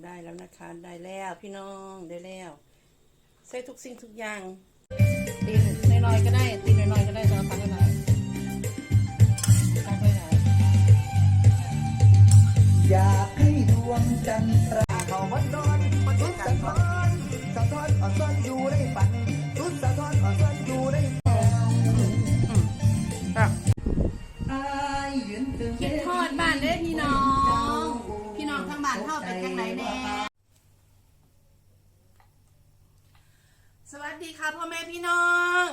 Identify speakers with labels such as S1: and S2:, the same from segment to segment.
S1: ได้แล้วนะคะ ได้แล้วพี่น้องได้แล้วใส่ทุกสิ่งทุกอย่างตีนน้อยๆก็ได้ตีนน้อยๆก็ได้สำหรับพักก็ได้พักไม่ได้
S2: อยากให้ดวงจันทราเขาวันนอนมาทุกสะท้อนสะท้อนอ่อนซ้อนอยู่ในฝันทุกสะท้อนอ่อนซ้อนอยู่ในฝัน
S1: ครับ
S2: อายยืนตึง
S1: เป็นยังไงแน่สวัสดีค่ะพ่อแม่พี่น้อง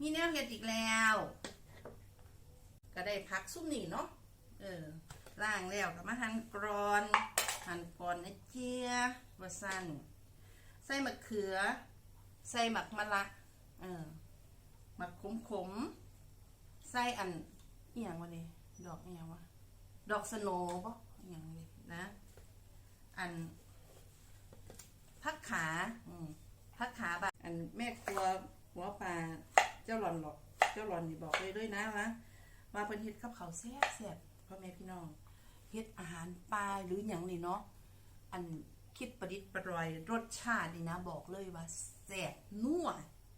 S1: มีแนวเห็ดอีกแล้ว ก็ได้พักซุ่มหนีเนาะเออล่างแล้วก็มาหั่นกรอนหั่นกรอนนะเจียบะสั้นใส่มะเขือ ใส่หมักมะละเออหมักขมขมใส่อันอหย่างวะเนี่ดอกอหย่างวะดอกสโนว์ปะอหย่างนี้นะ อันพักขาอืมพักขาแบบอันแม่ครัวหัวปลาเจ้าหลอนหรอกเจ้าหลอนนี่บอกเลยด้วยนะวะว่าเป็นเฮ็ดกับเขาแซ่บแซ่บพ่อแม่พี่น้องเฮ็ดอาหารปลาหรืออย่างนี่เนาะอันคิดประดิษฐ์ประดอยรสชาตินี่นะ บอกเลยว่าแซ่บนัว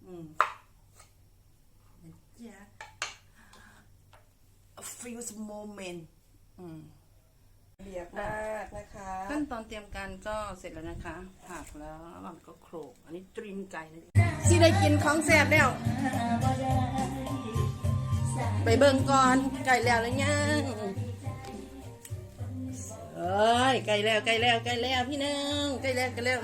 S1: อืมนะจ๊ะ a few moment อืม
S2: เบียกมากนะคะ
S1: ขั้นตอนเตรียมการก็เสร็จแล้วนะคะผักแล้วมันก็โขลกอันนี้ตรินไก่นะสิได้กินของแซ่บแล้ว ไปเบิ่งก่อนไก่แล้วแล้วยังเอ้ยไก่แล้วไก่แล้วไก่แล้วพี่น้องไก่แล้วไก่แล้ว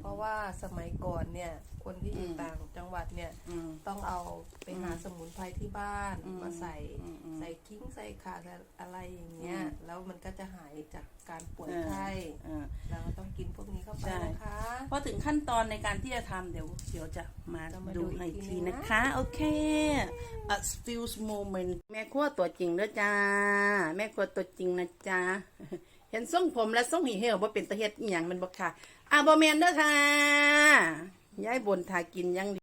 S3: เพราะว่าสมัยก่อนเนี่ย คนที่อยู่
S1: อืม
S3: ต่างจัง หวัดเนี่ย
S1: อืม
S3: ต้องเอาไปหาสมุนไพรที่บ้าน
S1: อืม
S3: มาใส่
S1: อืมอืม
S3: ใส่กิ้งใส่ขาอะไรอย่างเงี้ย
S1: อืม
S3: แล้วมันก็จะหายจากการป่วย
S1: เออ
S3: ไข้
S1: เออ
S3: เราก็ต้องกินพวกนี้เข้าไป
S1: ใช่
S3: นะคะ
S1: พอถึงขั้นตอนในการที่จะทำเดี๋ยวเดี๋ยวจะมา
S3: เรามาดู
S1: ดูใน
S3: อีกที
S1: ที
S3: นึงนะ
S1: นะคะ โอเค a few moment แม่ครัวตัวจริงเด้อจ้า แม่ครัวตัวจริงนะจ๊ะเห็นทรงผมและทรงหีเหี่ยวว่าเป็นตะเฮ็ดอีหยังแมันบ่ค่ะอะบ่แม่นเด้อค่ะ ยายบนทากินอยังดี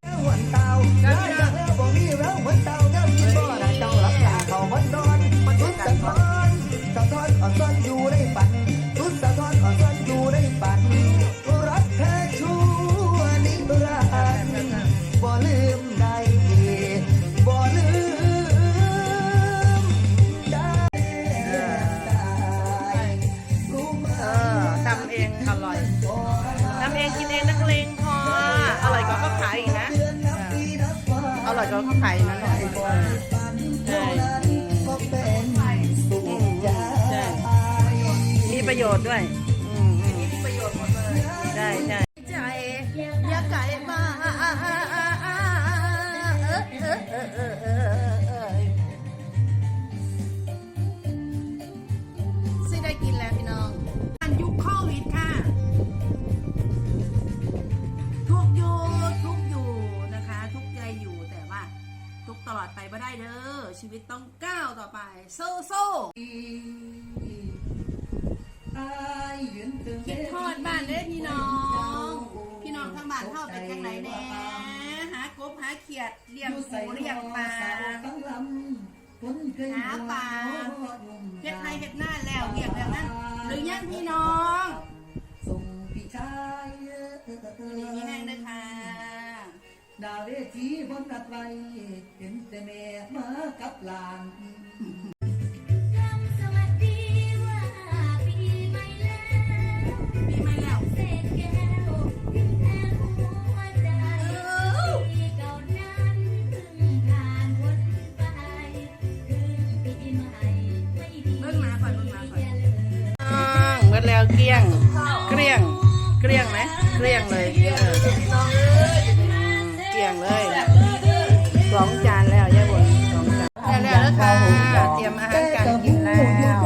S2: กว่าเขา
S1: ขายอีกนะใช่อืมอืมใช่มีประโยชน์ด้วยอืมอืม
S3: มีประโยชน์หมดเลย
S1: ใช่ใช่ใจอย่าไก่มาสิ ชีวิตต้องก้าวต่อไปโซ่โซ่คิดทอดบ้านเด้อพี่น้อง พี่น้องทั้งบ้านเท่าเป็นจังไหนแน่หากบหาเขียดเลี้ยงปูเลี้ยงปลาหาปลาเดาวเว
S2: ทีบนนัดไว้เห็นแต่แม่มากับหลาน
S4: สวัสดีว่าปีใหม่แล้ว
S1: มีไหมแล้ว
S4: เศษแก้วทิ้งแทนหัวใจปีเก่านั้นเพิ่งผ่านพ้นไปคืนปีใหม่ไม่ดี
S1: เบิ่งมาก่อนเบิ่งแล้วเกลี้ยง เกลี้ยง เกลี้ยงไหมเกลี้ยงเลย อค่ะ เตรียมอาหารกันอยู่แล้ว